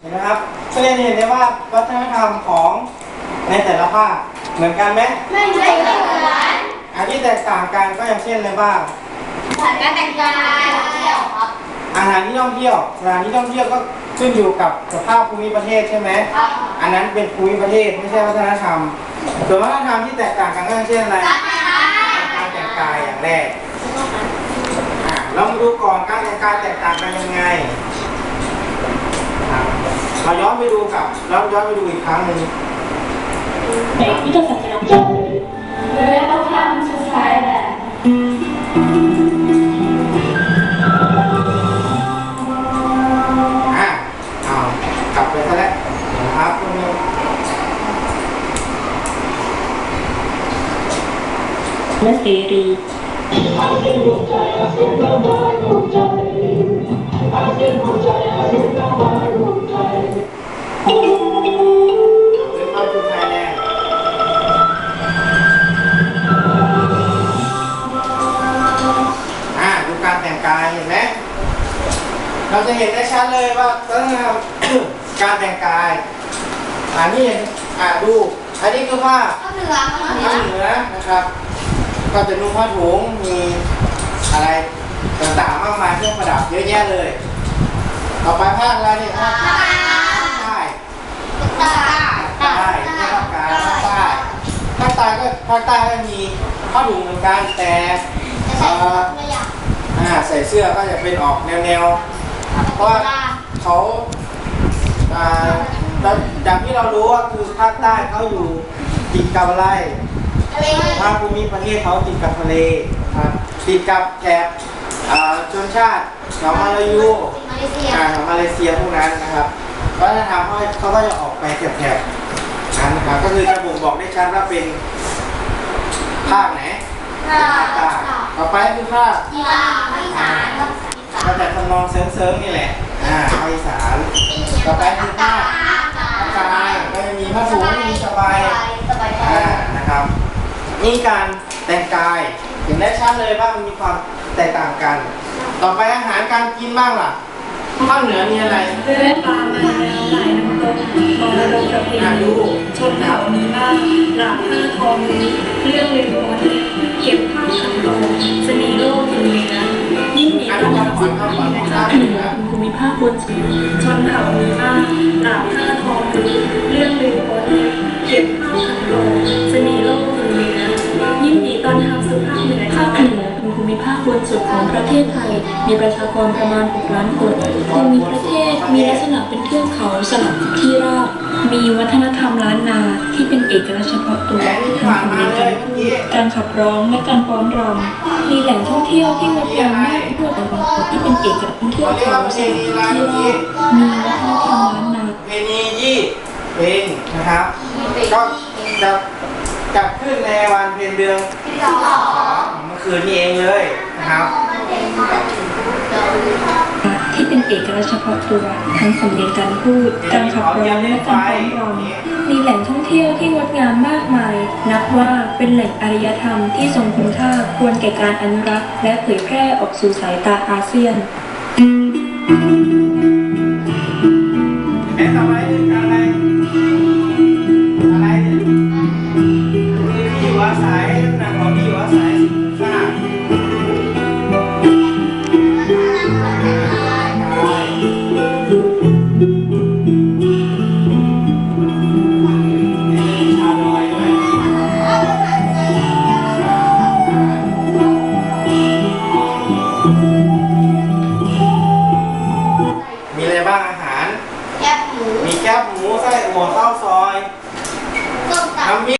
เห็นไหมครับนักเรียนเห็นได้ว่าวัฒนธรรมของในแต่ละภาคเหมือนกันไหมไม่ใช่เหมือนอันที่แตกต่างกันก็อย่างเช่นอะไรบ้างการแต่งกายเที่ยวครับอาหารที่ท่องเที่ยวสถานที่ท่องเที่ยวก็ขึ้นอยู่กับสภาพภูมิประเทศใช่ไหมครับอันนั้นเป็นภูมิประเทศไม่ใช่วัฒนธรรม ส่วนวัฒนธรรมที่แตกต่างกันก็อย่างเช่นอะไรการแต่งกายการแต่งกายอย่างแรกอะเรามาดูก่อนการแต่งกายแตกต่างกันยังไงอะ เราย้อนไปดูกับย้อนย้อนไปดูอีกครั้งหนึ่งในพุทธศาสนา Welcome to Thailand อะเอากลับไปซะแล้วนะครับพวกนี้และเสรี จะเห็นได้ชัดเลยว่าต้องทำการแต่งกายอันนี้อะดูอันนี้คือผ้าก็เหนือก็เหนืภาอคเหนือนะครับ ก็จะนุ่งผ้าถุงมีอะไรต่างๆมากมายเครื่องประดับเยอะแยะเลย ต่อไปภาคอะไรเนี่ยภาคใต้ตาภาคใต้ไม่ใช่ภาคกลางภาคใต้ภาคใต้ก็ภาคใต้ก็มีผ้าถุงเหมือนกันแต่จะใส่เสื้อไม่อยากอ่าใส่เสื้อก็จะเป็นออกแนวๆ เพราะว่าเขาอ่าแล้วจากที่เรารู้ว่าคือภาคใต้เขาอยู่ติดกับอะไรอะไรภาคภูมิประเทศเขาติดกับทะเลครับติดกับแถบอ่าชนชาติชาวมาลายูมาเลเซียอ่าชาวมาเลเซียพวกนั้นนะครับวัฒนธรรมเขาเขาก็จะออกไปแถบๆนั้นนะครับก็คือจะบ่งบอกได้ชัดว่าเป็นภาคไหนเป็นภาคใต้ต่อไปคือภาคอีสานอีสานครับอีสา ก็นแต่ทำนองเซิร์งๆนี่แหละ อ่าภาคอีสานต่อไปคือภาคภาคกลางก็จะมีผ้าถุงมีสบายสบายอ่านะครับนี่การแต่งกายเห็นได้ชัดเลยว่ามันมีความแตกต่างกัน ต่อไปอาหารการกินบ้างล่ะภาคเหนือมีอะไรด้วยปลามาแล้วหลายน้ำตกมรดกประเพณีชนเผ่ามีบ้างหลากผ้าทองนี้เรื่องลืมโอนเก็บผ้าขันโลเสน่ห์โลก อันต้นี้องก่อนก่อนก่อนก่อนภาคเหนือภูมิภาคบนสุดชนเผ่ามีบ้างหลากผ้าทองนี้เรื่อง คบนสุดของประเทศไทย มีประชากรประมาณ 6 ล้านคนภูมิประเทศมีลักษณะเป็นเทือกเขาสลับกับที่ราบมีวัฒนธรรมล้านนาที่เป็นเอกลักษณ์เฉพาะตัวแต่นี่ทาผ่างนการมาเรียนเลการยพูเมื่อกี้ดการขับร้องและการฟ้อนรำมีแหล่งท่องเที่ยวที่งดงามมากทั่วแต่ละคนที่เป็นเอกลักษณ์เป็นเทือกเขาสลับกับที่ราบมีวัฒนธรรมล้านนาเพนียี่เป็นนะครับก็จะจัดขึ้นในวันเพ็ญเดือนที่สองข องเมื่อคืนนี้เองเลยนะครับ ที่เป็นเอกลักษณ์เฉพาะตัวทั้งสำเนียงการพูดการขับร้องและการฟ้อนรำมีแหล่งท่องเที่ยวที่งดงามมากมาย นับว่าเป็นแหล่งอารยธรรมที่ทรงคุณค่าควรแก่การอนุรักษ์ และเผยแพร่ออกสู่สายตาอาเซียนแม้ต่อไป บหมูมีแคบหมูไส้อั่วข้าวซอยต้มตับน้ำพริก